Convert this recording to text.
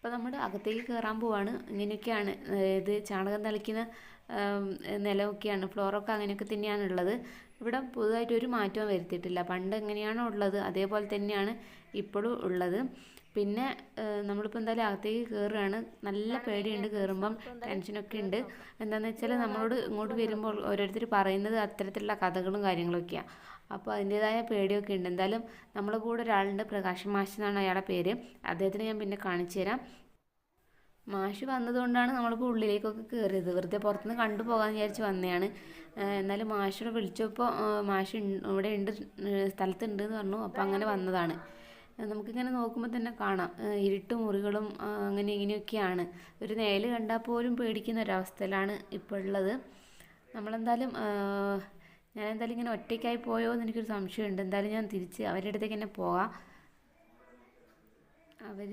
അപ്പോൾ നമ്മൾ അകത്തേക്ക് കയറാൻ പോവാണ്. ഇങ്ങനെയൊക്കെയാണ് ഇത് ചാണകം തളിക്കുന്ന നിലമൊക്കെയാണ്. ഫ്ലോറൊക്കെ അങ്ങനെയൊക്കെ തന്നെയാണ് ഉള്ളത് ഇവിടെ പുതുതായിട്ട് ഒരു മാറ്റവും വരുത്തിയിട്ടില്ല. പണ്ട് എങ്ങനെയാണോ ഉള്ളത് അതേപോലെ തന്നെയാണ് ഇപ്പോഴും ഉള്ളത്. പിന്നെ നമ്മളിപ്പോൾ എന്തായാലും അകത്തേക്ക് കയറുകയാണ് നല്ല പേടിയുണ്ട് കയറുമ്പം ടെൻഷനൊക്കെ ഉണ്ട്. എന്താണെന്ന് വെച്ചാൽ നമ്മളോട് ഇങ്ങോട്ട് വരുമ്പോൾ ഓരോരുത്തർ പറയുന്നത് അത്തരത്തിലുള്ള കഥകളും കാര്യങ്ങളൊക്കെയാണ് അപ്പോൾ അതിന്റേതായ പേടിയൊക്കെ ഉണ്ട്. എന്തായാലും നമ്മളെ കൂടെ ഒരാളുണ്ട്. പ്രകാശ് മാഷ് എന്നാണ് അയാളുടെ പേര്. അദ്ദേഹത്തിന് ഞാൻ പിന്നെ കാണിച്ചു തരാം മാഷ് വന്നതുകൊണ്ടാണ് നമ്മളിപ്പോൾ ഉള്ളിലേക്കൊക്കെ കയറിയത് വെറുതെ പുറത്തുനിന്ന് കണ്ടു പോകാമെന്ന് വിചാരിച്ച് വന്നതാണ് എന്നാലും മാഷിനെ വിളിച്ചപ്പോൾ മാഷ് ഇവിടെ ഉണ്ട് സ്ഥലത്തുണ്ട് എന്ന് പറഞ്ഞു. അപ്പോൾ അങ്ങനെ വന്നതാണ്. നമുക്കിങ്ങനെ നോക്കുമ്പോൾ തന്നെ കാണാം. ഇരുട്ട് മുറികളും അങ്ങനെ ഇങ്ങനെയൊക്കെയാണ്. ഒരു നേൽ കണ്ടാൽ പോലും പേടിക്കുന്ന ഒരവസ്ഥയിലാണ് ഇപ്പോൾ ഉള്ളത് നമ്മളെന്തായാലും ഞാൻ എന്തായാലും ഇങ്ങനെ ഒറ്റയ്ക്കായി പോയോ എന്ന് എനിക്കൊരു സംശയമുണ്ട്. എന്തായാലും ഞാൻ തിരിച്ച് അവരുടെ അടുത്തേക്ക് തന്നെ പോകാം. അവർ